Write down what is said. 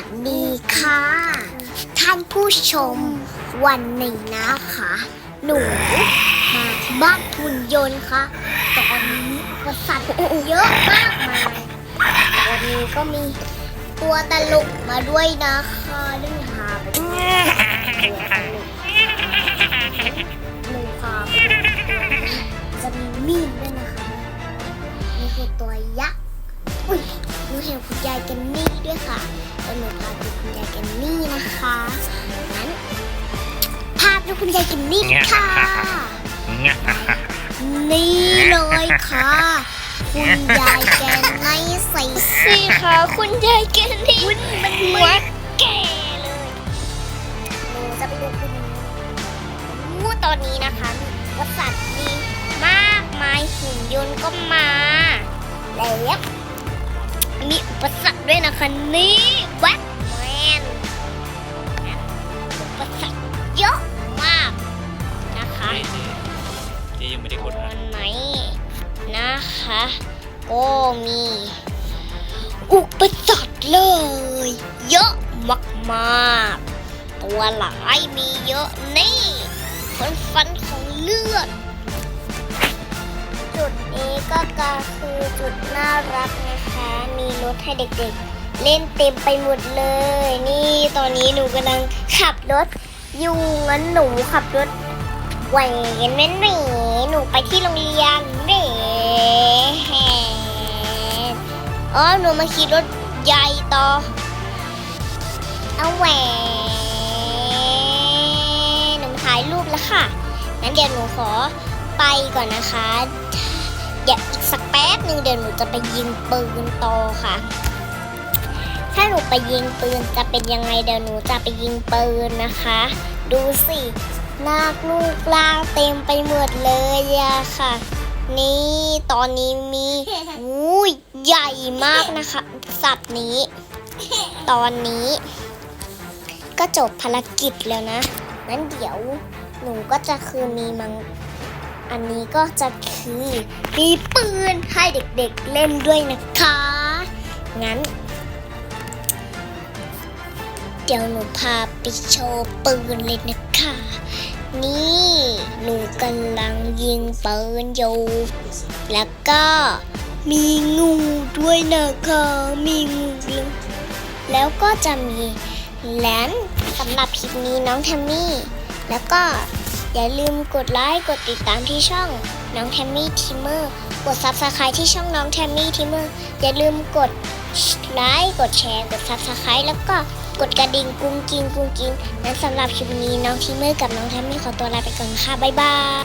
วัสดีค่ะ ท่านผู้ชมวันนี้นะคะ หนูมาที่บ้านหุ่นยนต์ค่ะ ตอนนี้ก็สัตว์เยอะมากมายตอนนี้ก็มีตัวตลกมาด้วยนะคะดึงหาไปดูตัวตลกหนูพาไปจะมีมีดด้วยนะคะนี่คือตัวยักษ์อุ้ยหนูเห็นคุณยายกันนี่ด้วยค่ะ แล้วหนูพาไปคุณยายแกันนี่นะคะงั้นพาไปดูคุณยายแกันนี่ค่ะ นี่เลยค่ะ คุณยายแกนไม่ใส่เสื้อค่ะคุณยายแกนนี่มันหัวแก่เลยหนูจะไปดูคุณงูตอนนี้นะคะมีวัสัตว์มีมากมายหุ่นยนต์ก็มาแล้วมีอุปสรรคด้วยนะคะนี่ แบ็คแมนอุปสรรคเยอะมากนะคะเจ๊ยังไม่ได้กดตันะวไหนนะคะ ก็มี อุปสรรคเลย เยอะมากๆ ตัวหลายมีเยอะนี่ฟันฟันของเลือด จุดนี้ก็ก็คือจุดน่ารักนะคะ มีรถให้เด็กๆ เล่นเต็มไปหมดเลย นี่ตอนนี้หนูกำลังขับรถอยู่งั้นหนูขับรถแหวนแม่แหนหนูไปที่โรงเรียนเด้แฮอ๋อหนูมาขี่รถใหญ่ต่อเอาแหวนหนูถ่ายรูปแล้วค่ะงั้นเดี๋ยวหนูขอไปก่อนนะคะเดี๋ยวอีกสักแป๊บหนึ่งเดี๋ยวหนูจะไปยิงปืนต่อค่ะ ถ้าหนูไปยิงปืนจะเป็นยังไงเดี๋ยวหนูจะไปยิงปืนนะคะ ดูสินาคลูกลางเต็มไปหมดเลยอะค่ะ นี่ตอนนี้มีอุ้ยใหญ่มากนะคะ สัตว์นี้ ตอนนี้ ก็จบภารกิจแล้วนะงั้นเดี๋ยวหนูก็จะคือมีมังอันนี้ก็จะคือมีปืนให้เด็กๆเล่นด้วยนะคะ งั้น เดี๋ยวหนูพาไปโชว์ปืนเลยนะคะ นี่หนูกำลังยิงปืนอยู่ แล้วก็มีงูด้วยนะคะ มีงูเลี้ยงแล้วก็จะมีแลนสำหรับคลิปนี้น้องแทมมี่ แล้วก็อย่าลืมกดไลค์กดติดตามที่ช่องน้องแทมมี่ทิมเมอร์กดซับสไครต์ที่ช่องน้องแทมมี่ทิมเมอร์อย่าลืมกดไลค์กดแชร์กดซับสไครต์แล้วก็ กดกระดิ่งกุ้งกิงกุ้งกิงนั้นสำหรับคลิปนี้น้องทิมเมอร์กับน้องแทมมี่ขอตัวลาไปก่อนค่ะ บ๊ายบาย